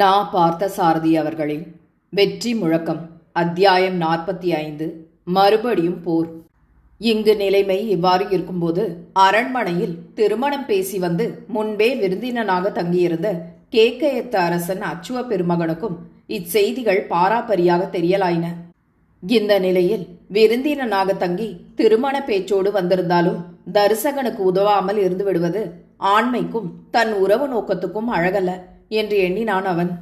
நா பார்த்த சாரதி அவர்களின் வெற்றி முழக்கம் அத்தியாயம் நாற்பத்தி ஐந்து மறுபடியும் போர். இங்கு நிலைமை இவ்வாறு இருக்கும்போது அரண்மனையில் திருமணம் பேசி வந்து முன்பே விருந்தினனாக தங்கியிருந்த கேக்கயத்த அரசன் அச்சுவ பெருமகனுக்கும் இச்செய்திகள் பாராபரியாக தெரியலாயின. இந்த நிலையில் விருந்தினனாக தங்கி திருமண பேச்சோடு வந்திருந்தாலும் தரிசகனுக்கு உதவாமல் இருந்து விடுவது ஆண்மைக்கும் தன் உறவு நோக்கத்துக்கும் அழகல்ல. என்று எண்ணினான் அவன்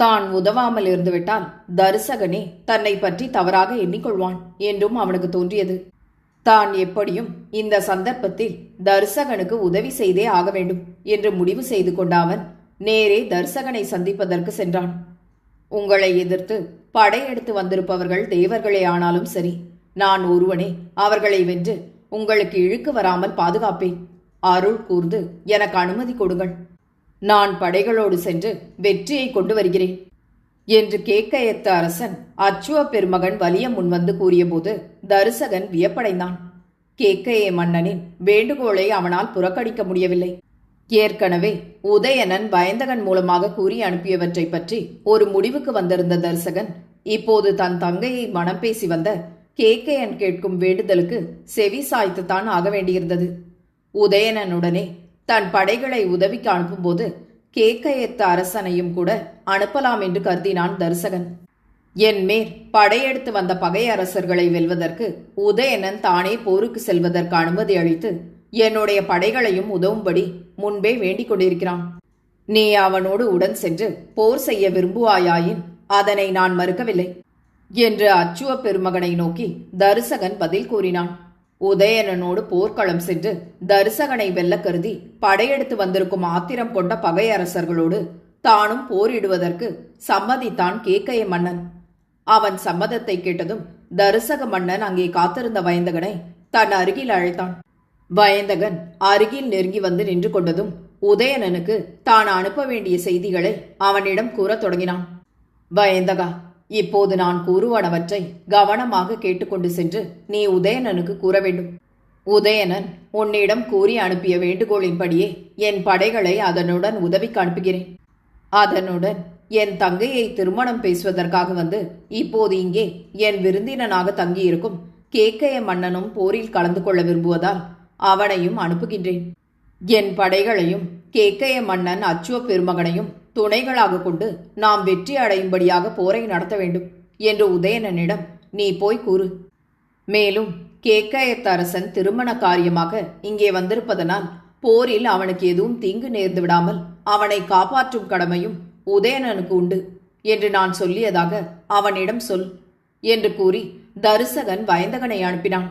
தான் உதவாமல் இருந்துவிட்டால் தரிசகனே தன்னை பற்றி தவறாக எண்ணிக்கொள்வான் என்றும் அவனுக்கு தோன்றியது. தான் எப்படியும் இந்த சந்தர்ப்பத்தில் தரிசகனுக்கு உதவி செய்தே ஆக வேண்டும் என்று முடிவு செய்து கொண்ட அவன் நேரே தர்சகனை சந்திப்பதற்கு சென்றான். உங்களை எதிர்த்து படையெடுத்து வந்திருப்பவர்கள் தேவர்களே ஆனாலும் சரி நான் ஒருவனே அவர்களை வென்று உங்களுக்கு இழுக்கு வராமல் பாதுகாப்பேன். அருள் கூர்ந்து எனக்கு அனுமதி கொடுங்கள். நான் படைகளோடு சென்று வெற்றியை கொண்டு வருகிறேன். என்று கேட்கையத்த அரசன் அச்சுவ பெருமகன் வலிய முன்வந்து கூறியபோது தரிசகன் வியப்படைந்தான். கேக்கைய மன்னனின் வேண்டுகோளை அவனால் புறக்கணிக்க முடியவில்லை. ஏற்கனவே உதயணன் பயந்தகன் மூலமாக கூறி அனுப்பியவற்றை பற்றி ஒரு முடிவுக்கு வந்திருந்த தரிசகன் இப்போது தன் தங்கையை மனம் பேசி வந்த கேக்கையன் கேட்கும் வேண்டுதலுக்கு செவி சாய்த்துத்தான் ஆக வேண்டியிருந்தது. உதயணனுடனே தன் படைகளை உதவிக்கு அனுப்பும்போது கேக்கையத்த அரசனையும் கூட அனுப்பலாம் என்று கருதினான் தரிசகன். என் மேற் படையெடுத்து வந்த பகை அரசர்களை வெல்வதற்கு உதயணன் தானே போருக்கு செல்வதற்கு அனுமதி அளித்து என்னுடைய படைகளையும் உதவும்படி முன்பே வேண்டிக் கொண்டிருக்கிறான். நீ அவனோடு உடன் சென்று போர் செய்ய விரும்புவாயாயின் அதனை நான் மறுக்கவில்லை என்று அச்சுவ பெருமகனை நோக்கி தரிசகன் பதில் கூறினான். உதயணனோடு போர்க்களம் சென்று தரிசகனை வெல்ல கருதி படையெடுத்து வந்திருக்கும் ஆத்திரம் கொண்ட பகை அரசர்களோடு தானும் போரிடுவதற்கு சம்மதித்தான் கேக்கைய மன்னன். அவன் சம்மதத்தை கேட்டதும் தரிசக மன்னன் அங்கே காத்திருந்த வயந்தகனை தன் அருகில் அழைத்தான். வயந்தகன் அருகில் நெருங்கி வந்து நின்று கொண்டதும் உதயணனுக்கு தான் அனுப்ப வேண்டிய செய்திகளை அவனிடம் கூறத் தொடங்கினான். வயந்தகா இப்போது நான் கூறுவனவற்றை கவனமாக கேட்டுக்கொண்டு சென்று நீ உதயணனுக்கு கூற வேண்டும் உதயணன் உன்னிடம் கூறி அனுப்பிய வேண்டுகோளின்படியே என் படைகளை அதனுடன் உதவிக்கு அனுப்புகிறேன். அதனுடன் என் தங்கையை திருமணம் பேசுவதற்காக வந்து இப்போது இங்கே என் விருந்தினனாக தங்கியிருக்கும் கேக்கைய மன்னனும் போரில் கலந்து கொள்ள விரும்புவதால் அவனையும் அனுப்புகின்றேன். என் படைகளையும் கேக்கைய மன்னன் அச்சுவ பெருமகனையும் துணைகளாக கொண்டு நாம் வெற்றி அடையும்படியாக போரை நடத்த வேண்டும் என்று உதயணனிடம் நீ போய் கூறு. மேலும் கேக்கயத்தரசன் திருமண காரியமாக இங்கே வந்திருப்பதனால் போரில் அவனுக்கு எதுவும் தீங்கு நேர்ந்து விடாமல் அவனை காப்பாற்றும் கடமையும் உதயணனுக்கு உண்டு என்று நான் சொல்லியதாக அவனிடம் சொல் என்று கூறி தரிசகன் வயந்தகனை அனுப்பினான்.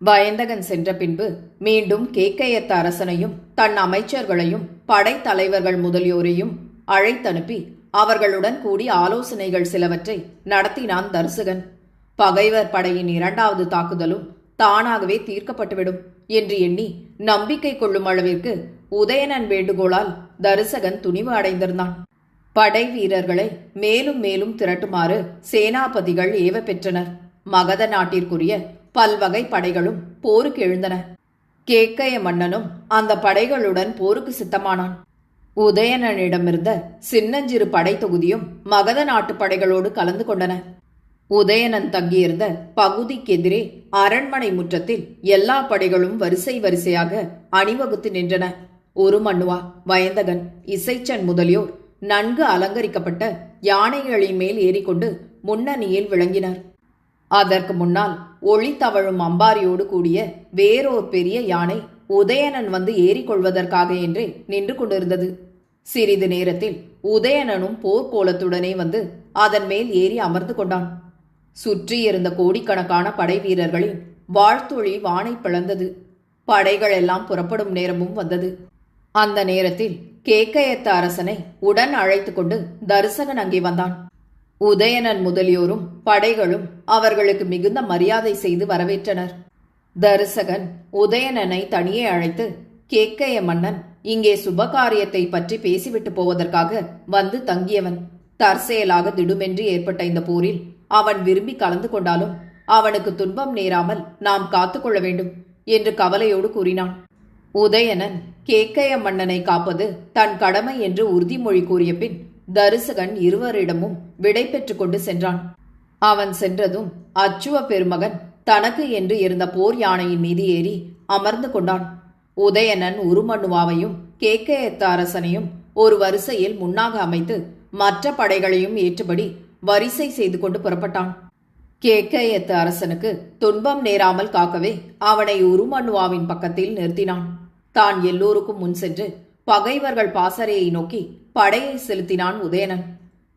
வயந்தகன் சென்ற பின்பு மீண்டும் கேக்கையத்த அரசனையும் தன் அமைச்சர்களையும் படைத்தலைவர்கள் முதலியோரையும் அழைத்தனுப்பி அவர்களுடன் கூடி ஆலோசனைகள் சிலவற்றை நடத்தினான் தரிசகன். பகைவர் படையின் இரண்டாவது தாக்குதலும் தானாகவே தீர்க்கப்பட்டுவிடும் என்று எண்ணி நம்பிக்கை கொள்ளும் அளவிற்கு உதயணன் வேண்டுகோளால் தரிசகன் துணிவு அடைந்திருந்தான். படை வீரர்களை மேலும் மேலும் திரட்டுமாறு சேனாபதிகள் ஏவ பெற்றனர் மகத நாட்டிற்குரிய பல்வகை படைகளும் போருக்கு எழுந்தன. கேக்கைய மன்னனும் அந்த படைகளுடன் போருக்கு சித்தமானான். உதயணனிடமிருந்த சின்னஞ்சிறு படை தொகுதியும் மகத நாட்டு படைகளோடு கலந்து கொண்டன. உதயணன் தங்கியிருந்த பகுதிக்கெதிரே அரண்மனை முற்றத்தில் எல்லா படைகளும் வரிசை வரிசையாக அணிவகுத்து நின்றன. ஒரு மண்ணுவா வயந்தகன் இசைச்சன் முதலியோர் நன்கு அலங்கரிக்கப்பட்ட யானைகளின் மேல் ஏறிக்கொண்டு முன்னணியில் விளங்கினர். அதற்கு முன்னால் ஒளி தவழும் அம்பாரியோடு கூடிய வேறோர் பெரிய யானை உதயணன் வந்து ஏறிக்கொள்வதற்காக என்றே நின்று கொண்டிருந்தது. சிறிது நேரத்தில் உதயணனும் போர்க்கோலத்துடனே வந்து அதன் மேல் ஏறி அமர்ந்து கொண்டான். சுற்றியிருந்த கோடிக்கணக்கான படை வீரர்களின் வாழ்த்தொழி வானை பிளந்தது. படைகள் எல்லாம் புறப்படும் நேரமும் வந்தது. அந்த நேரத்தில் கேக்கையத்த அரசனை உடன் அழைத்து கொண்டு தரிசகன் அங்கே வந்தான். உதயணன் முதலியோரும் படைகளும் அவர்களுக்கு மிகுந்த மரியாதை செய்து வரவேற்றனர். தரிசகன் உதயணனை தனியே அழைத்து கேக்கைய மன்னன் இங்கே சுபகாரியத்தை பற்றி பேசிவிட்டு போவதற்காக வந்து தங்கியவன். தற்செயலாக திடுமென்று ஏற்பட்ட இந்த போரில் அவன் விரும்பி கலந்து கொண்டாலும் அவனுக்கு துன்பம் நேராமல் நாம் காத்துக்கொள்ள வேண்டும் என்று கவலையோடு கூறினான். உதயணன் கேக்கைய மன்னனை காப்பது தன் கடமை என்று உறுதிமொழி கூறிய பின் தருசகன் இருவரிடமும் விடை பெற்றுக் கொண்டு சென்றான். அவன் சென்றதும் அச்சுவ பெருமகன் தனக்கு என்று இருந்த போர் யானையின் மீது ஏறி அமர்ந்து கொண்டான். உதயணன் உருமண்ணுவாவையும் கேக்கயத்த அரசனையும் ஒரு வரிசையில் முன்னாக அமைத்து மற்ற படைகளையும் ஏற்றபடி வரிசை செய்து கொண்டு புறப்பட்டான். கேக்கயத்து அரசனுக்கு துன்பம் நேராமல் காக்கவே அவனை உருமண்ணுவாவின் பக்கத்தில் நிறுத்தினான். தான் எல்லோருக்கும் முன் சென்று பகைவர்கள் பாசறையை நோக்கி படையை செலுத்தினான் உதயணன்.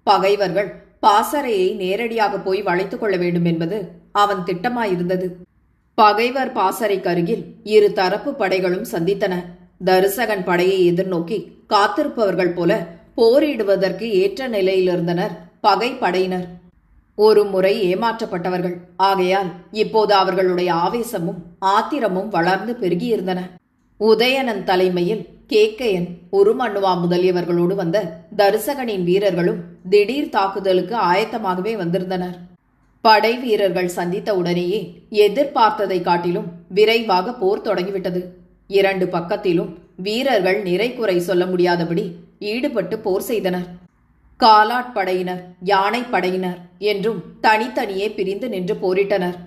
பகைவர்கள் பாசறையை நேரடியாக போய் வளைத்துக் கொள்ள வேண்டும் என்பது அவன் திட்டமாயிருந்தது. பகைவர் பாசறைக்கு அருகில் இரு தரப்பு படைகளும் சந்தித்தன. தருசகன் படையை எதிர்நோக்கி காத்திருப்பவர்கள் போல போரிடுவதற்கு ஏற்ற நிலையில் இருந்தனர் பகை படையினர். ஒரு முறை ஏமாற்றப்பட்டவர்கள். ஆகையால் இப்போது அவர்களுடைய ஆவேசமும் ஆத்திரமும் வளர்ந்து பெருகியிருந்தன. உதயணன் தலைமையில் கேக்கையன் உருமண்ணுவா முதலியவர்களோடு வந்த தருசகனின் வீரர்களும் திடீர் தாக்குதலுக்கு ஆயத்தமாகவே வந்திருந்தனர். படை வீரர்கள் சந்தித்த உடனேயே எதிர்பார்த்ததை காட்டிலும் விரைவாக போர் தொடங்கிவிட்டது. இரண்டு பக்கத்திலும் வீரர்கள் நிறை குறை சொல்ல முடியாதபடி ஈடுபட்டு போர் செய்தனர். காலாட்படையினர் யானை படையினர் என்றும் தனித்தனியே பிரிந்து நின்று போரிட்டனர்.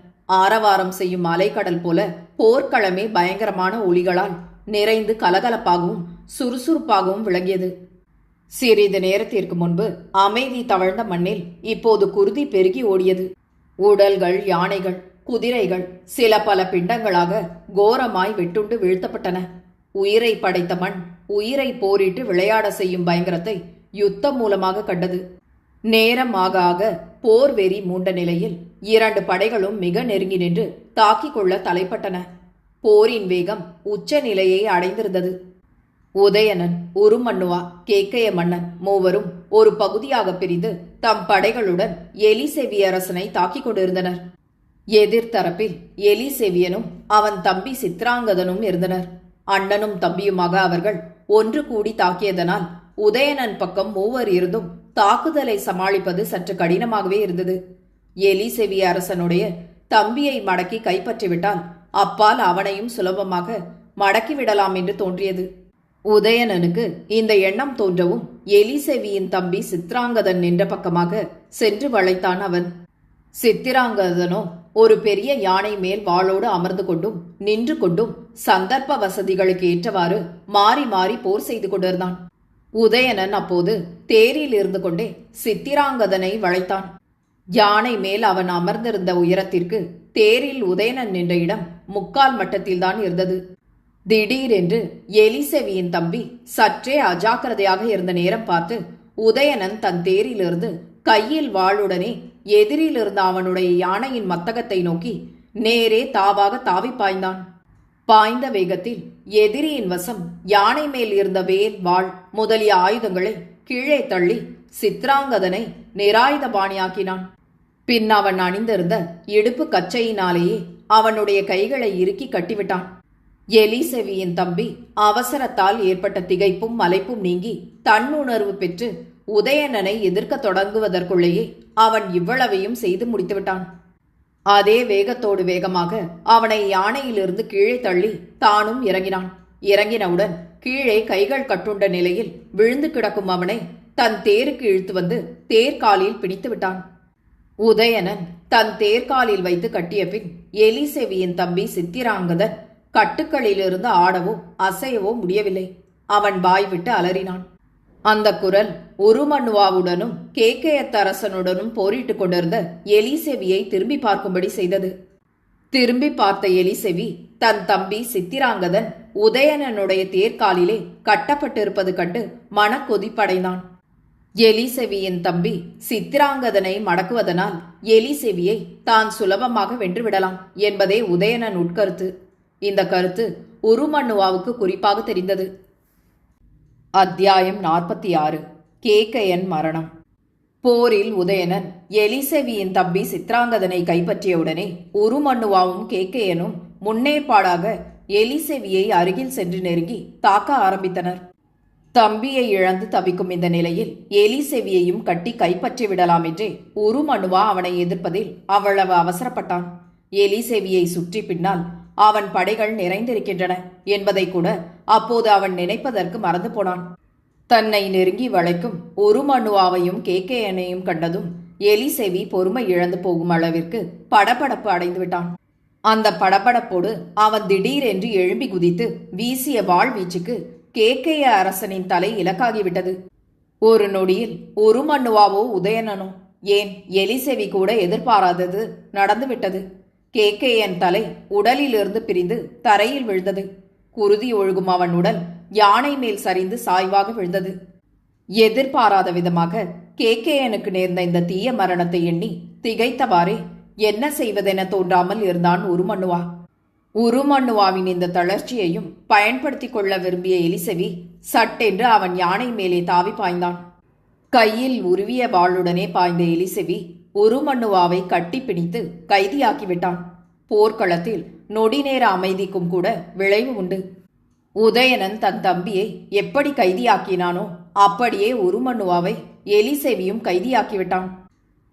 ஆரவாரம் செய்யும் அலைக்கடல் போல போர்க்களமே பயங்கரமான ஒளிகளால் நிறைந்து கலகலப்பாகவும் சுறுசுறுப்பாகவும் விளங்கியது. சிறிது நேரத்திற்கு முன்பு அமைதி தவழ்ந்த மண்ணில் இப்போது குருதி பெருகி ஓடியது. உடல்கள் யானைகள் குதிரைகள் சில பல பிண்டங்களாக கோரமாய் வெட்டுண்டு வீழ்த்தப்பட்டன. உயிரை படைத்த மண் உயிரை போரிட்டு விளையாட செய்யும் பயங்கரத்தை யுத்தம் மூலமாக கண்டது. நேரம் ஆக ஆக போர் வெறி மூண்ட நிலையில் இரண்டு படைகளும் மிக நெருங்கி நின்று தாக்கிக் கொள்ள தலைப்பட்டன. போரின் வேகம் உச்ச நிலையை அடைந்திருந்தது. உதயணன் உருமண்ணுவா கேக்கைய மன்னன் மூவரும் ஒரு பகுதியாக பிரிந்து தம் படைகளுடன் எலிசெவியரசனை தாக்கிக் கொண்டிருந்தனர். எதிர்த்தரப்பில் எலிசெவியனும் அவன் தம்பி சித்ராங்கதனும் இருந்தனர். அண்ணனும் தம்பியுமாக அவர்கள் ஒன்று கூடி தாக்கியதனால் உதயணன் பக்கம் மூவர் இருந்தும் தாக்குதலை சமாளிப்பது சற்று கடினமாகவே இருந்தது. எலிசெவிய அரசனுடைய தம்பியை மடக்கி கைப்பற்றிவிட்டால் அப்பால் அவனையும் சுலபமாக மடக்கிவிடலாம் என்று தோன்றியது. உதயணனுக்கு இந்த எண்ணம் தோன்றவும் எலிசெவியின் தம்பி சித்ராங்கதன் நின்ற பக்கமாக சென்று வளைத்தான் அவன். சித்திராங்கதனோ ஒரு பெரிய யானை மேல் வாளோடு அமர்ந்து கொண்டும் நின்று கொண்டும் சந்தர்ப்ப வசதிகளுக்கு ஏற்றவாறு மாறி மாறி போர் செய்து கொண்டிருந்தான். உதயணன் அப்போது தேரில் இருந்து கொண்டே சித்திராங்கதனை வளைத்தான். யானை மேல் அவன் அமர்ந்திருந்த உயரத்திற்கு தேரில் உதயணன் நின்ற இடம் முக்கால் மட்டத்தில்தான் இருந்தது. திடீரென்று எலிசெவியின் தம்பி சற்றே அஜாக்கிரதையாக இருந்த நேரம் பார்த்து உதயணன் தன் தேரிலிருந்து கையில் வாளுடனே எதிரிலிருந்த அவனுடைய யானையின் மத்தகத்தை நோக்கி நேரே தாவாக தாவி பாய்ந்தான். பாய்ந்த வேகத்தில் எதிரியின் வசம் யானை மேல் இருந்த வேல் வாள் முதலிய ஆயுதங்களை கீழே தள்ளி சித்ராங்கதனை நிராயுத பாணியாக்கினான். பின் அவன் அணிந்திருந்த இடுப்பு கச்சையினாலேயே அவனுடைய கைகளை இறுக்கி கட்டிவிட்டான். எலிசெவியின் தம்பி அவசரத்தால் ஏற்பட்ட திகைப்பும் மலைப்பும் நீங்கி தன்னுணர்வு பெற்று உதயணனை எதிர்க்கத் தொடங்குவதற்குள்ளேயே அவன் இவ்வளவையும் செய்து முடித்துவிட்டான். அதே வேகத்தோடு வேகமாக அவனை யானையிலிருந்து கீழே தள்ளி தானும் இறங்கினான். இறங்கினவுடன் கீழே கைகள் கட்டுண்ட நிலையில் விழுந்து கிடக்கும் அவனை தன் தேருக்கு இழுத்து வந்து தேர்காலில் பிடித்து விட்டான். உதயணன் தன் தேர்காலில் வைத்து கட்டிய பின் எலிசெவியின் தம்பி சித்திராங்கதன் கட்டுக்களிலிருந்து ஆடவோ அசையவோ முடியவில்லை. அவன் வாய்விட்டு அலறினான். அந்த குரல் உருமண்ணுவாவுடனும் கேகேயத்தரசனுடனும் போரிட்டுக் கொண்டிருந்த எலிசெவியை திரும்பி பார்க்கும்படி செய்தது. திரும்பி பார்த்த எலிசெவி தன் தம்பி சித்திராங்கதன் உதயணனுடைய தேர்காலிலே கட்டப்பட்டிருப்பது கண்டு மனக்கொதிப்படைந்தான். எலிசெவியின் தம்பி சித்திராங்கதனை மடக்குவதனால் எலிசெவியை தான் சுலபமாக வென்றுவிடலாம் என்பதே உதயணன் உட்கருத்து. இந்த கருத்து உருமண்ணுவாவுக்கு குறிப்பாக தெரிந்தது. அத்தியாயம் நாற்பத்தி ஆறு கேக்கையன் மரணம். போரில் உதயணன் எலிசெவியின் தம்பி சித்ராங்கதனை கைப்பற்றியவுடனே உருமண்ணுவாவும் கேக்கையனும் முன்னேற்பாடாக எலிசெவியை அருகில் சென்று நெருங்கி தாக்க ஆரம்பித்தனர். தம்பியை இழந்து தவிக்கும் இந்த நிலையில் எலிசெவியையும் கட்டி கைப்பற்றி விடலாம் என்றே உருமணுவா அவனை எதிர்ப்பதில் அவ்வளவு அவசரப்பட்டான். எலிசெவியை சுற்றி பின்னால் அவன் படைகள் நிறைந்திருக்கின்றன என்பதை கூட அப்போது அவன் நினைப்பதற்கு மறந்து போனான். தன்னை நெருங்கி வளைக்கும் ஒரு மண்ணுவாவையும் கேகேயனையும் கண்டதும் எலிசெவி பொறுமை இழந்து போகும் அளவிற்கு படபடப்பு அடைந்து விட்டான். அந்த படபடப்போடு அவன் திடீரென்று எழும்பி குதித்து வீசிய வாழ் வீச்சுக்கு கேகேய அரசனின் தலை இலக்காகிவிட்டது. ஒரு நொடியில் ஒரு மண்ணுவாவோ உதயணனோ ஏன் எலிசெவி கூட எதிர்பாராதது நடந்துவிட்டது. கேகேயன் தலை உடலிலிருந்து பிரிந்து தரையில் விழுந்தது. குருதி ஒழுகும் அவன் உடல் யானை மேல் சரிந்து சாய்வாக விழுந்தது. எதிர்பாராத விதமாக கேகேயனுக்கு நேர்ந்த இந்த தீய மரணத்தை எண்ணி திகைத்தவாறே என்ன செய்வதென தோன்றாமல் இருந்தான் உருமண்ணுவா? உருமண்ணுவாவின் இந்த தளர்ச்சியையும் பயன்படுத்திக் கொள்ள விரும்பிய எலிசவி சட்டென்று அவன் யானை மேலே தாவி பாய்ந்தான். கையில் உருவிய வாளுடனே பாய்ந்த எலிசெவி உருமண்ணுவாவை கட்டிப்பிடித்து கைதியாக்கிவிட்டான். போர்க்களத்தில் நொடிநேர அமைதிக்கும் கூட விளைவு உண்டு. உதயணன் தன் தம்பியை எப்படி கைதியாக்கினானோ அப்படியே உருமண்ணுவாவை எலிசேவியும் கைதியாக்கிவிட்டான்.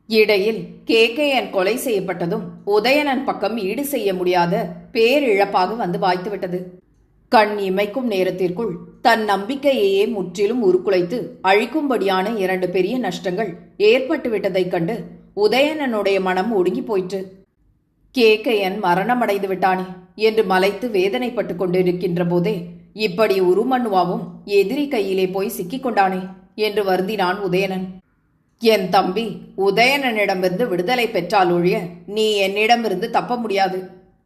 இடையில் கேகேயன் கொலை செய்யப்பட்டதும் உதயணன் பக்கம் ஈடு செய்ய முடியாத பேரிழப்பாக வந்து வாய்த்துவிட்டது. கண் இமைக்கும் நேரத்திற்குள் தன் நம்பிக்கையையே முற்றிலும் உருக்குலைத்து அழிக்கும்படியான இரண்டு பெரிய நஷ்டங்கள் ஏற்பட்டுவிட்டதைக் கண்டு உதயணனுடைய மனம் ஒடுங்கி போயிற்று கேக்கையன் மரணமடைந்து விட்டானே என்று மலைத்து வேதனைப்பட்டு கொண்டிருக்கின்ற போதே இப்படி உருமண்ணுவாவும் எதிரி கையிலே போய் சிக்கிக் கொண்டானே என்று வருந்தினான் உதயணன். என் தம்பி உதயணனிடமிருந்து விடுதலை பெற்றால் ஒழிய நீ என்னிடமிருந்து தப்ப முடியாது.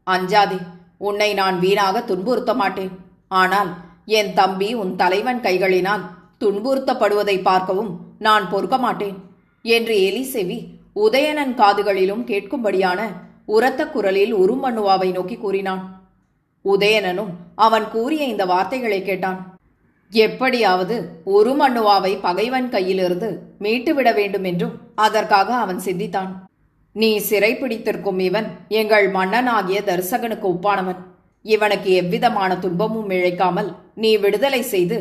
அஞ்சாதே உன்னை நான் வீணாக துன்புறுத்த மாட்டேன். ஆனால் என் தம்பி உன் தலைவன் கைகளினால் துன்புறுத்தப்படுவதை பார்க்கவும் நான் பொறுக்க மாட்டேன் என்று எலிசெவி உதயணன் காதுகளிலும் கேட்கும்படியான உரத்த குரலில் உருமண்ணுவாவை நோக்கி கூறினான். உதயணனும் அவன் கூறிய இந்த வார்த்தைகளை கேட்டான். எப்படியாவது உருமண்ணுவாவை பகைவன் கையிலிருந்து மீட்டுவிட வேண்டும் என்றும் அதற்காக அவன் சிந்தித்தான். நீ சிறைப்பிடித்திருக்கும் இவன் எங்கள் மன்னனாகிய தரிசகனுக்கு ஒப்பானவன். இவனுக்கு எவ்விதமான துன்பமும் இழைக்காமல் நீ விடுதலை செய்து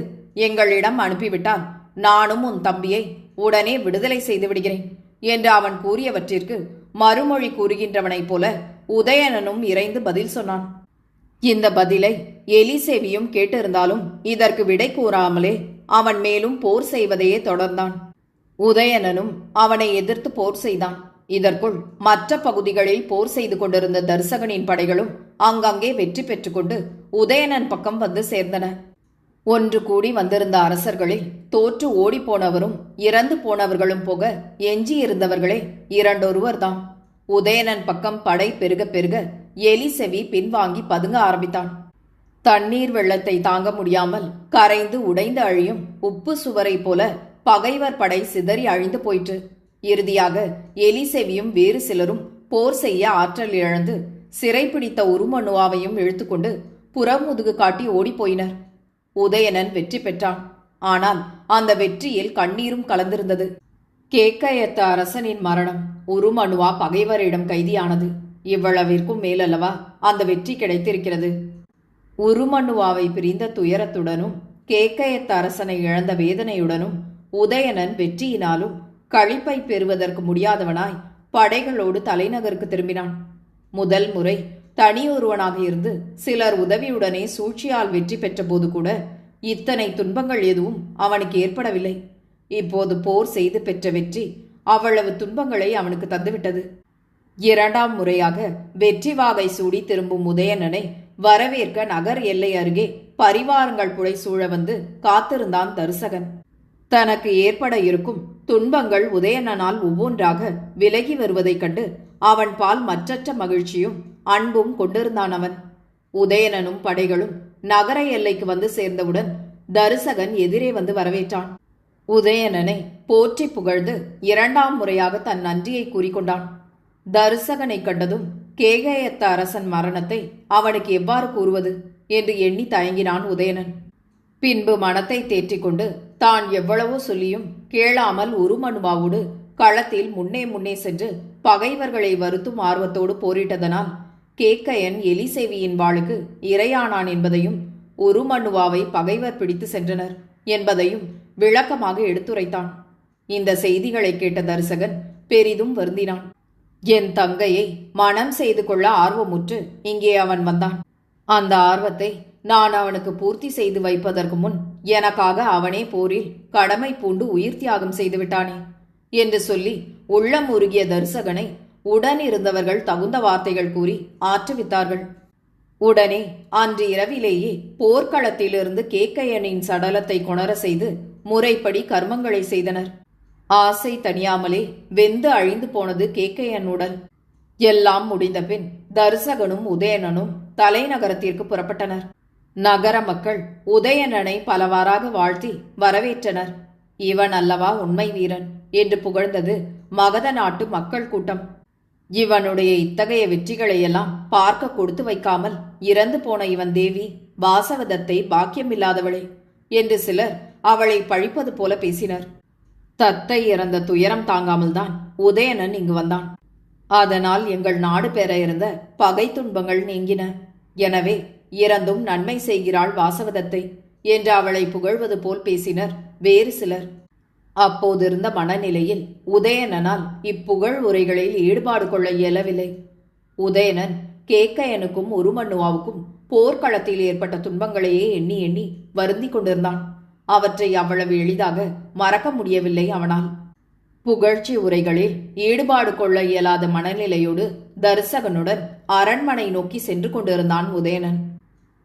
எங்களிடம் அனுப்பிவிட்டால் நானும் உன் தம்பியை உடனே விடுதலை செய்து விடுகிறேன். என்று அவன் கூறியவற்றிற்கு மறுமொழி கூறுகின்றவனைப் போல உதயணனும் இறைந்து பதில் சொன்னான். இந்த பதிலை எலிசேவியும் கேட்டிருந்தாலும் இதற்கு விடை கூறாமலே அவன் மேலும் போர் செய்வதையே தொடர்ந்தான். உதயணனும் அவனை எதிர்த்து போர் செய்தான். இதற்குள் மற்ற பகுதிகளில் போர் செய்து கொண்டிருந்த தரிசகனின் படைகளும் அங்கங்கே வெற்றி பெற்றுக்கொண்டு உதயணன் பக்கம் வந்து சேர்ந்தன. ஒன்று கூடி வந்திருந்த அரசர்களில் தோற்று ஓடிப்போனவரும் இறந்து போனவர்களும் போக எஞ்சியிருந்தவர்களே இரண்டொருவர்தான் உதயணன் பக்கம் படை பெருக பெருக எலிசெவி பின்வாங்கி பதுங்க ஆரம்பித்தான். தண்ணீர் வெள்ளத்தை தாங்க முடியாமல் கரைந்து உடைந்து அழியும் உப்பு சுவரை போல பகைவர் படை சிதறி அழிந்து போயிற்று. இறுதியாக எலிசெவியும் வேறு சிலரும் போர் செய்ய ஆற்றல் இழந்து சிறைப்பிடித்த உருமணுவாவையும் இழுத்துக்கொண்டு புறமுதுகு காட்டி ஓடிப்போயினர் உதயணன் வெற்றி பெற்றான். ஆனால் அந்த வெற்றியில் கண்ணீரும் கலந்திருந்தது. கேக்கயத்த அரசனின் மரணம் உருமணுவா பகைவரிடம் கைதியானது. இவ்வளவிற்கும் மேலல்லவா அந்த வெற்றி கிடைத்திருக்கிறது. உருமண்ணுவாவை பிரிந்த துயரத்துடனும் கேக்கயத்த அரசனை இழந்த வேதனையுடனும் உதயணன் வெற்றியினாலும் கழிப்பை பெறுவதற்கு முடியாதவனாய் படைகளோடு தலைநகருக்கு திரும்பினான். முதல் முறை தனியொருவனாக இருந்து சிலர் உதவியுடனே சூழ்ச்சியால் வெற்றி பெற்றபோது கூட இத்தனை துன்பங்கள் எதுவும் அவனுக்கு ஏற்படவில்லை. இப்போது போர் செய்து பெற்ற வெற்றி அவ்வளவு துன்பங்களை அவனுக்கு தந்துவிட்டது. இரண்டாம் முறையாக வெற்றி வாகை சூடி திரும்பும் உதயணனை வரவேற்க நகர் எல்லை அருகே பரிவாரங்கள் புழை சூழ வந்து காத்திருந்தான் தரிசகன். தனக்கு ஏற்பட இருக்கும் துன்பங்கள் உதயணனால் ஒவ்வொன்றாக விலகி வருவதைக் கண்டு அவன் பால் மற்றற்ற மகிழ்ச்சியும் அன்பும் கொண்டிருந்தான் அவன். உதயணனும் படைகளும் நகர எல்லைக்கு வந்து சேர்ந்தவுடன் தரிசகன் எதிரே வந்து வரவேற்றான். உதயணனை போற்றி புகழ்ந்து இரண்டாம் முறையாக தன் நன்றியை கூறிக்கொண்டான். தருசகனை கண்டதும் கேகயத்த அரசன் மரணத்தை அவனுக்கு எவ்வாறு கூறுவது என்று எண்ணி தயங்கினான் உதயணன். பின்பு மனத்தை தேற்றிக்கொண்டு தான் எவ்வளவோ சொல்லியும் கேளாமல் உருமனுவாவோடு களத்தில் முன்னே முன்னே சென்று பகைவர்களை வருத்தும் ஆர்வத்தோடு போரிட்டதனால் கேக்கையன் எலிசேவியின் வாளுக்கு இரையானான் என்பதையும் உருமண்ணுவாவை பகைவர் பிடித்து சென்றனர் என்பதையும் விளக்கமாக எடுத்துரைத்தான். இந்த செய்திகளை கேட்ட தரிசகன் பெரிதும் வருந்தினான். என் தங்கையை மனம் செய்து கொள்ள ஆர்வமுற்று இங்கே அவன் வந்தான். அந்த ஆர்வத்தை நான் அவனுக்கு பூர்த்தி செய்து வைப்பதற்கு முன் எனக்காக அவனே போரில் கடமை பூண்டு உயிர் தியாகம் செய்துவிட்டானே என்று சொல்லி உள்ளம் உருகிய தரிசகனை உடன் இருந்தவர்கள் தகுந்த வார்த்தைகள் கூறி ஆற்றுவித்தார்கள். உடனே அன்று இரவிலேயே போர்க்களத்திலிருந்து கேக்கையனின் சடலத்தை கொணர செய்து முறைப்படி கர்மங்களை செய்தனர். ஆசை தணியாமலே வெந்து அழிந்து போனது கேக்கையன் உடல் எல்லாம் முடிந்த பின் தரிசகனும் உதயணனும் தலைநகரத்திற்கு புறப்பட்டனர். நகர மக்கள் உதயணனை பலவாறாக வாழ்த்தி வரவேற்றனர். இவன் அல்லவா உண்மை வீரன்? என்று புகழ்ந்தது மகத நாட்டு மக்கள் கூட்டம். இவனுடைய இத்தகைய வெற்றிகளையெல்லாம் பார்க்க கொடுத்து வைக்காமல் இறந்து போன இவன் தேவி வாசவதத்தை பாக்கியமில்லாதவளே என்று சிலர் அவளை பழிப்பது போல பேசினர். தத்தை இறந்த துயரம் தாங்காமல்தான் உதயணன் இங்கு வந்தான். அதனால் எங்கள் நாடு பெற இருந்த பகை துன்பங்கள் நீங்கின. எனவே இறந்தும் நன்மை செய்கிறாள் வாசவதத்தை என்று அவளை புகழ்வது போல் பேசினர் வேறு சிலர். அப்போதிருந்த மனநிலையில் உதயணனால் இப்புகழ் உரைகளில் ஈடுபாடு கொள்ள இயலவில்லை. உதயணன் கேக்கையனுக்கும் உருமண்ணுவாவுக்கும் போர்க்களத்தில் ஏற்பட்ட துன்பங்களையே எண்ணி எண்ணி வருந்தி கொண்டிருந்தான். அவற்றை அவ்வளவு எளிதாக மறக்க முடியவில்லை அவனால். புகழ்ச்சி உரைகளில் ஈடுபாடு கொள்ள இயலாத மனநிலையோடு தரிசகனுடன் அரண்மனை நோக்கி சென்று கொண்டிருந்தான் உதயணன்.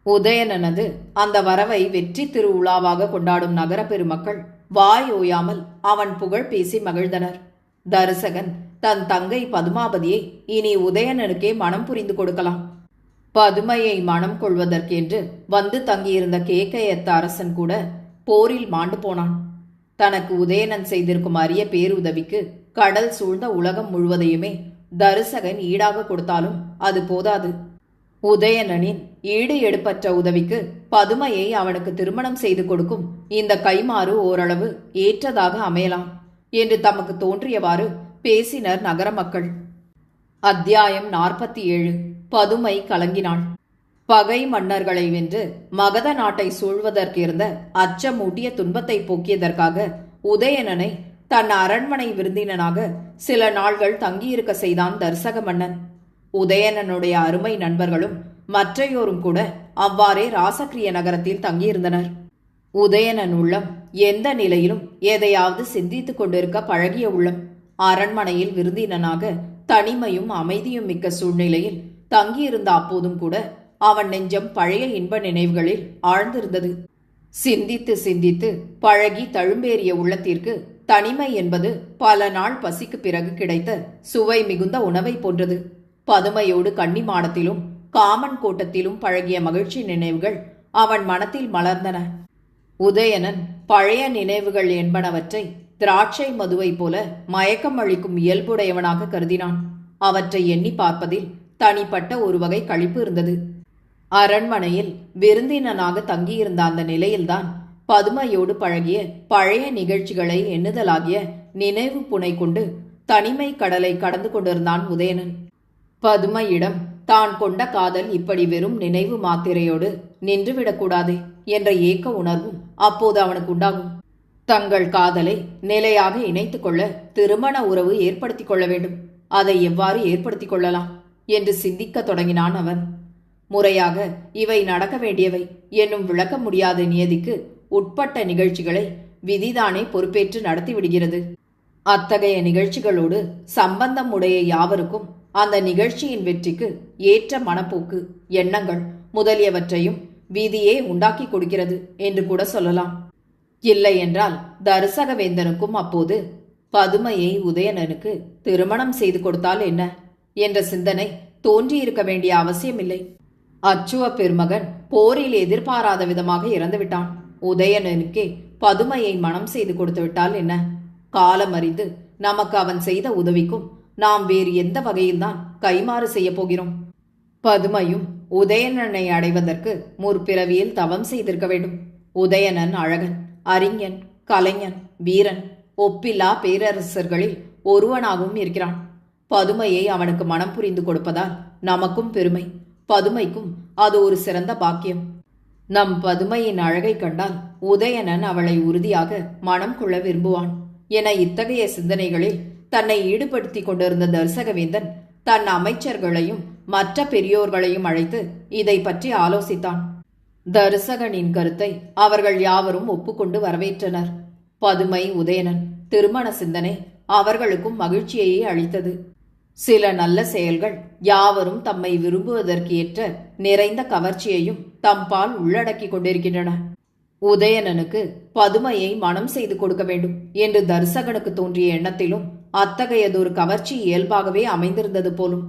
உதயணனது அந்த வரவை வெற்றி திருவிழாவாக கொண்டாடும் நகர பெருமக்கள் வாய் ஓயாமல் அவன் புகழ் பேசி மகிழ்ந்தனர். தரிசகன் தன் தங்கை பதுமாபதியை இனி உதயணனுக்கே மனம் புரிந்து கொடுக்கலாம். பதுமையை மனம் கொள்வதற்கென்று வந்து தங்கியிருந்த கேக்கையத்த அரசன் கூட போரில் மாண்டு போனான். தனக்கு உதயணன் செய்திருக்கும் அரிய பேருதவிக்கு கடல் சூழ்ந்த உலகம் முழுவதையுமே தரிசகன் ஈடாக கொடுத்தாலும் அது போதாது. உதயணனின் ஈடு எடுப்பற்ற உதவிக்கு பதுமையை அவனுக்கு திருமணம் செய்து கொடுக்கும் இந்த கைமாறு ஓரளவு ஏற்றதாக அமையலாம் என்று தமக்கு தோன்றியவாறு பேசினர் நகர மக்கள். அத்தியாயம் நாற்பத்தி ஏழு பதுமை கலங்கினாள். பகை மன்னர்களை வென்று மகத நாட்டை சூழ்வதற்கிருந்த அச்சமூட்டிய துன்பத்தை போக்கியதற்காக உதயணனை தன் அரண்மனை விருந்தினனாக சில நாள்கள் தங்கியிருக்க செய்தான் தர்சக மன்னன். உதயணனுடைய அருமை நண்பர்களும் மற்றையோரும் கூட அவ்வாறே ராசக்கிரிய நகரத்தில் தங்கியிருந்தனர். உதயணன் உள்ளம் எந்த நிலையிலும் எதையாவது சிந்தித்துக் கொண்டிருக்க பழகிய உள்ளம். அரண்மனையில் விருந்தினனாக தனிமையும் அமைதியும் மிக்க சூழ்நிலையில் தங்கியிருந்த அப்போதும் கூட அவன் நெஞ்சம் பழைய இன்ப நினைவுகளில் ஆழ்ந்திருந்தது. சிந்தித்து சிந்தித்து பழகி தழும்பேறிய உள்ளத்திற்கு தனிமை என்பது பல நாள் பசிக்கு பிறகு கிடைத்த சுவை மிகுந்த உணவை போன்றது. பதுமையோடு கன்னிமாடத்திலும் காமன் கோட்டத்திலும் பழகிய மகிழ்ச்சி நினைவுகள் அவன் மனத்தில் மலர்ந்தன. உதயணன் பழைய நினைவுகள் என்பனவற்றை திராட்சை மதுவைப் போல மயக்கம் அளிக்கும் இயல்புடையவனாக கருதினான். அவற்றை எண்ணி பார்ப்பதில் தனிப்பட்ட ஒரு வகை கழிப்பு இருந்தது. அரண்மனையில் விருந்தினனாக தங்கியிருந்த அந்த நிலையில்தான் பதுமையோடு பழகிய பழைய நிகழ்ச்சிகளை எண்ணுதலாகிய நினைவு புனை கொண்டு தனிமை கடலை கடந்து கொண்டிருந்தான் உதயணன். பதுமையிடம் தான் கொண்ட காதல் இப்படி வெறும் நினைவு மாத்திரையோடு நின்றுவிடக்கூடாதே என்ற ஏக்க உணர்வும் அப்போது அவனுக்கு உண்டாகும். தங்கள் காதலை நிலையாக இணைத்துக் கொள்ள திருமண உறவு ஏற்படுத்திக் கொள்ள வேண்டும். அதை எவ்வாறு ஏற்படுத்திக் கொள்ளலாம் என்று சிந்திக்கத் தொடங்கினான் அவன். முறையாக இவை நடக்க வேண்டியவை. என்னும் விளக்க முடியாத நியதிக்கு உட்பட்ட நிகழ்ச்சிகளை விதிதானே பொறுப்பேற்று நடத்திவிடுகிறது அத்தகைய நிகழ்ச்சிகளோடு சம்பந்தம் உடைய யாவருக்கும் அந்த நிகழ்ச்சியின் வெற்றிக்கு ஏற்ற மனப்போக்கு எண்ணங்கள் முதலியவற்றையும் விதியே உண்டாக்கி கொடுக்கிறது என்று கூட சொல்லலாம். இல்லை என்றால் தரிசகவேந்தனுக்கும் அப்போது பதுமையை உதயணனுக்கு திருமணம் செய்து கொடுத்தால் என்ன என்ற சிந்தனை தோன்றியிருக்க வேண்டிய அவசியமில்லை. அச்சுவ பெருமகன் போரில் எதிர்பாராத விதமாக இறந்துவிட்டான். உதயணனுக்கே பதுமையை மனம் செய்து கொடுத்து விட்டால் என்ன? காலம் அறிந்து நமக்கு அவன் செய்த உதவிக்கும் நாம் வேறு எந்த வகையில்தான் கைமாறு செய்யப் போகிறோம்? பதுமையும் உதயணனை அடைவதற்கு முற்பிறவியில் தவம் செய்திருக்க வேண்டும். உதயணன் அழகன் அறிஞன் கலைஞன் வீரன் ஒப்பில்லா பேரரசர்களில் ஒருவனாகவும் இருக்கிறான். பதுமையை அவனுக்கு மனம் புரிந்து கொடுப்பதால் நமக்கும் பெருமை. பதுமைக்கும் அது ஒரு சிறந்த பாக்கியம். நம் பதுமையின் அழகை கண்டால் உதயணன் அவளை உறுதியாக மனம் கொள்ள விரும்புவான். என இத்தகைய சிந்தனைகளில் தன்னை ஈடுபடுத்திக் கொண்டிருந்த தர்சகவேந்தன் தன் அமைச்சர்களையும் மற்ற பெரியோர்களையும் அழைத்து இதை பற்றி ஆலோசித்தான். தரிசகனின் கருத்தை அவர்கள் யாவரும் ஒப்புக்கொண்டு வரவேற்றனர். பதுமை உதயணன் திருமண சிந்தனை அவர்களுக்கும் மகிழ்ச்சியையே அளித்தது. சில நல்ல செயல்கள் யாவரும் தம்மை விரும்புவதற்கு ஏற்ற நிறைந்த கவர்ச்சியையும் தம்பால் உள்ளடக்கிக் கொண்டிருக்கின்றன. உதயணனுக்கு பதுமையை மனம் செய்து கொடுக்க வேண்டும் என்று தரிசகனுக்கு தோன்றிய எண்ணத்திலும் அத்தகையதொரு கவர்ச்சி இயல்பாகவே அமைந்திருந்தது போலும்.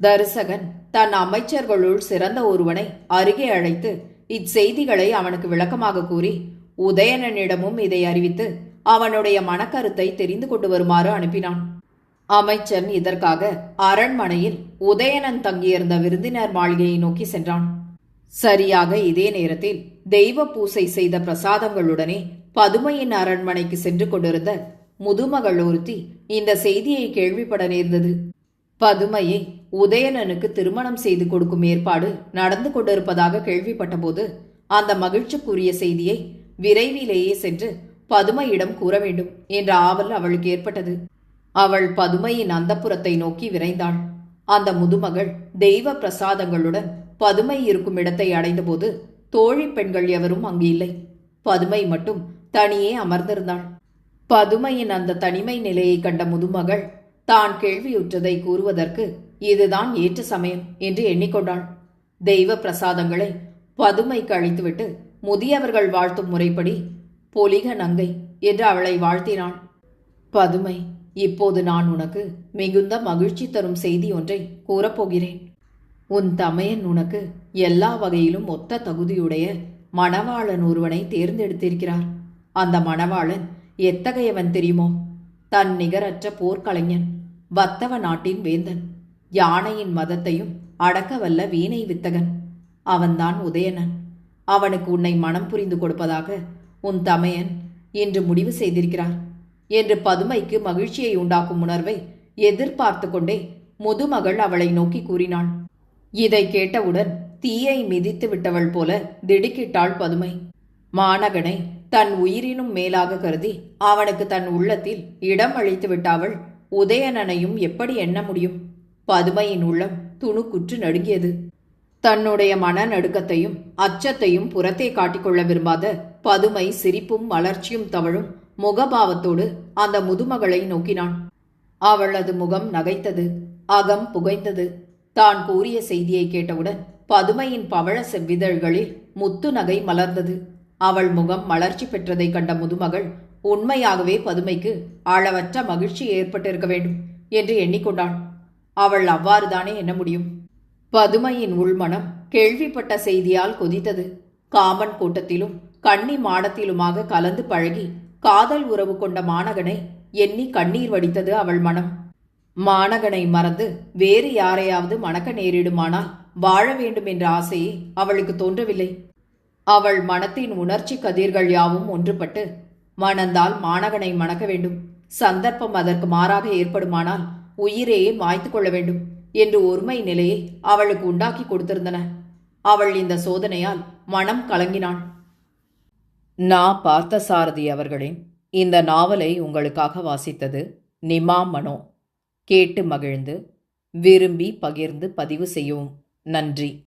தரிசகன் தன் அமைச்சர்களுள் சிறந்த ஒருவனை அருகே அழைத்து இச்செய்திகளை அவனுக்கு விளக்கமாக கூறி உதயணனிடமும் இதை அறிவித்து அவனுடைய மனக்கருத்தை தெரிந்து கொண்டு வருமாறு அனுப்பினான். அமைச்சன் இதற்காக அரண்மனையில் உதயணன் தங்கியிருந்த விருந்தினர் மாளிகையை நோக்கி சென்றான். சரியாக இதே நேரத்தில் தெய்வ பூசை செய்த பிரசாதங்களுடனே பதுமையின் அரண்மனைக்கு சென்று கொண்டிருந்த முதுமகள் ஒருத்தி இந்த செய்தியை கேள்விப்பட நேர்ந்தது. பதுமையை உதயணனுக்கு திருமணம் செய்து கொடுக்கும் ஏற்பாடு நடந்து கொண்டிருப்பதாக கேள்விப்பட்டபோது அந்த மகிழ்ச்சிக்குரிய செய்தியை விரைவிலேயே சென்று பதுமையிடம் கூற வேண்டும் என்ற ஆவல் அவளுக்கு ஏற்பட்டது. அவள் பதுமையின் அந்தப்புறத்தை நோக்கி விரைந்தாள். அந்த முதுமகள் தெய்வ பிரசாதங்களுடன் பதுமை இருக்கும் இடத்தை அடைந்தபோது தோழி பெண்கள் எவரும் அங்கு இல்லை. பதுமை மட்டும் தனியே அமர்ந்திருந்தாள். பதுமையின் அந்த தனிமை நிலையை கண்ட முதுமகள் தான் கேள்வியுற்றதை கூறுவதற்கு இதுதான் ஏற்ற சமயம் என்று எண்ணிக்கொண்டாள். தெய்வ பிரசாதங்களை பதுமைக்கு அழித்துவிட்டு முதியவர்கள் வாழ்த்தும் முறைப்படி பொலிக நங்கை என்று அவளை வாழ்த்தினாள். பதுமை இப்போது நான் உனக்கு மிகுந்த மகிழ்ச்சி தரும் செய்தி ஒன்றை கூறப்போகிறேன் உன் தமையன் உனக்கு எல்லா வகையிலும் ஒத்த தகுதியுடைய மணவாளன் ஒருவனை தேர்ந்தெடுத்திருக்கிறார். அந்த மணவாளன் எத்தகையவன் தெரியுமோ? தன் நிகரற்ற போர்க்கலைஞன் வத்தவ நாட்டின் வேந்தன் யானையின் மதத்தையும் அடக்கவல்ல வீணை வித்தகன். அவன்தான் உதயணன். அவனுக்கு உன்னை மனம் புரிந்து கொடுப்பதாக உன் தமையன் என்று முடிவு செய்திருக்கிறார். என்று பதுமைக்கு மகிழ்ச்சியை உண்டாக்கும் உணர்வை எதிர்பார்த்து கொண்டே முதுமகள் அவளை நோக்கி கூறினாள். இதை கேட்டவுடன் தீயை மிதித்து விட்டவள் போல திடுக்கிட்டாள் பதுமை. மாணகனை தன் உயிரினும் மேலாக கருதி அவனுக்கு தன் உள்ளத்தில் இடம் அளித்து விட்டாவள் உதயணனையும் எப்படி எண்ண முடியும்? பதுமையின் உள்ளம் துணுக்குற்று நடுங்கியது. தன்னுடைய மன நடுக்கத்தையும் அச்சத்தையும் புறத்தே காட்டிக்கொள்ள விரும்பாத பதுமை சிரிப்பும் வளர்ச்சியும் தவழும் முகபாவத்தோடு அந்த முதுமகளை நோக்கினான். அவளது முகம் நகைத்தது அகம் புகைந்தது. தான் கூறிய செய்தியை கேட்டவுடன் பதுமையின் பவழ செவ்விதழ்களில் முத்து நகை மலர்ந்தது. அவள் முகம் மலர்ச்சி பெற்றதை கண்ட முதுமகள் உண்மையாகவே பதுமைக்கு அளவற்ற மகிழ்ச்சி ஏற்பட்டிருக்க வேண்டும் என்று எண்ணிக்கொண்டாள். அவள் அவ்வாறுதானே எண்ண முடியும்? பதுமையின் உள்மனம் கேள்விப்பட்ட செய்தியால் கொதித்தது. காமன் கூட்டத்திலும் கண்ணி மாடத்திலுமாக கலந்து பழகி காதல் உறவு கொண்ட மாணகனை எண்ணி கண்ணீர் வடித்தது அவள் மனம். மாணகனை மறந்து வேறு யாரையாவது மணக்க நேரிடுமானால் வாழ வேண்டும் என்ற ஆசையே அவளுக்கு தோன்றவில்லை. அவள் மனத்தின் உணர்ச்சி கதிர்கள் யாவும் ஒன்றுபட்டு மணந்தால் மாணகனை மணக்க வேண்டும். சந்தர்ப்பம் அதற்கு மாறாக ஏற்படுமானால் உயிரையே மாய்த்து கொள்ள வேண்டும் என்று ஒருமை நிலையை அவளுக்கு உண்டாக்கி கொடுத்திருந்தன. அவள் இந்த சோதனையால் மனம் கலங்கினாள் நா பார்த்தசாரதி அவர்களின் இந்த நாவலை உங்களுக்காக வாசித்தது நிமா மனோ கேட்டு மகிழ்ந்து விரும்பி பகிர்ந்து பதிவு செய்யவும். நன்றி.